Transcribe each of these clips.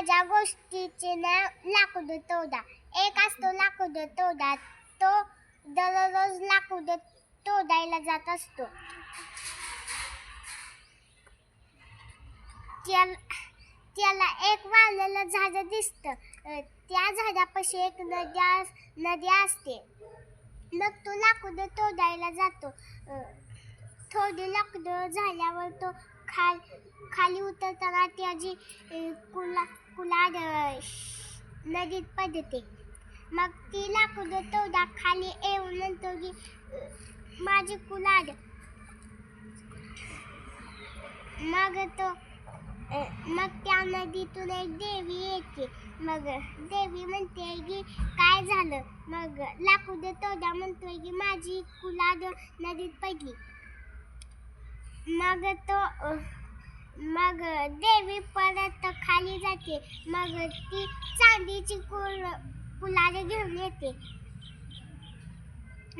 माझ्या गोष्टीचे नाव लाकूड तोडा. एक असतो लाकूड तोडा. तो दररोज लाकूड तोडायला जात असतो. त्याला त्याला एक वाळलेलं झाड दिसतं. त्या झाडापाशी एक नद्या नदी असते. मग तो लाकूड तोडायला जातो. थोडी लाकडं झाल्यावर तो खाल खाली उतरताना त्याची कुला कुलाड नदीत पडते. मग ती लाकूड तोडा खाली येऊन म्हणतो की माझी कुलाड. मग तो मग त्या नदीतून एक देवी येते. मग देवी म्हणते की काय झालं? मग लाकूड तोडा म्हणतोय की माझी कुलाड नदीत पडली. मग तो मग देवी परत खाली जाते. मग ती चांदीची कुल कुलाड घेऊन येते.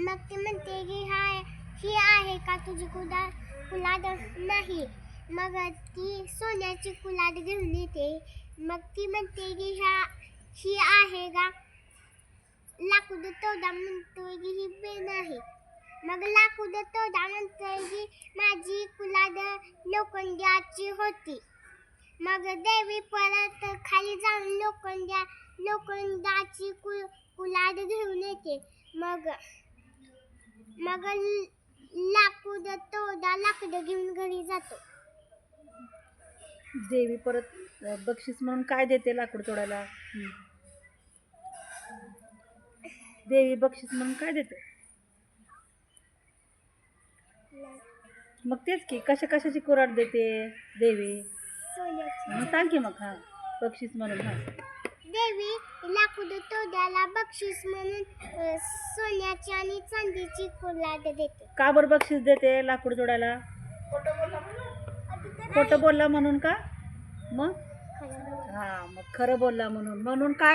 मग ती म्हणते की हा ही आहे का तुझी कुला कुलाड नाही. मग ती सोन्याची कुलाद घेऊन येते. मग ती म्हणते की ह्या ही आहे का? लाकूड तोडा म्हणतोय की ही बेन आहे. मग लाकूड तोडा म्हणतोय माझी कुलाद लोखंड्याची होती. मग देवी परत खाली जाऊन लोखंड्या लोखंडाची कु कुलाद घेऊन येते. मग मग लाकूड तोडा लाकडं घेऊन घरी जातो. देवी परत बक्षीस म्हणून काय देते लाकूड तोडायला? देवी बक्षीस म्हणून काय देते? मग तेच की कशा कशाची कुराड देते देवी? मग सांग की मग हां बक्षीस म्हणून हां. देवी लाकूड तोड्याला बक्षीस म्हणून अ, सोन्याची आणि चांदीची कुलाड देते. का बरं बक्षीस देते लाकूड तोडायला खोटं बोलला म्हणून का? मग? हां मग खरं बोलला म्हणून. म्हणून काय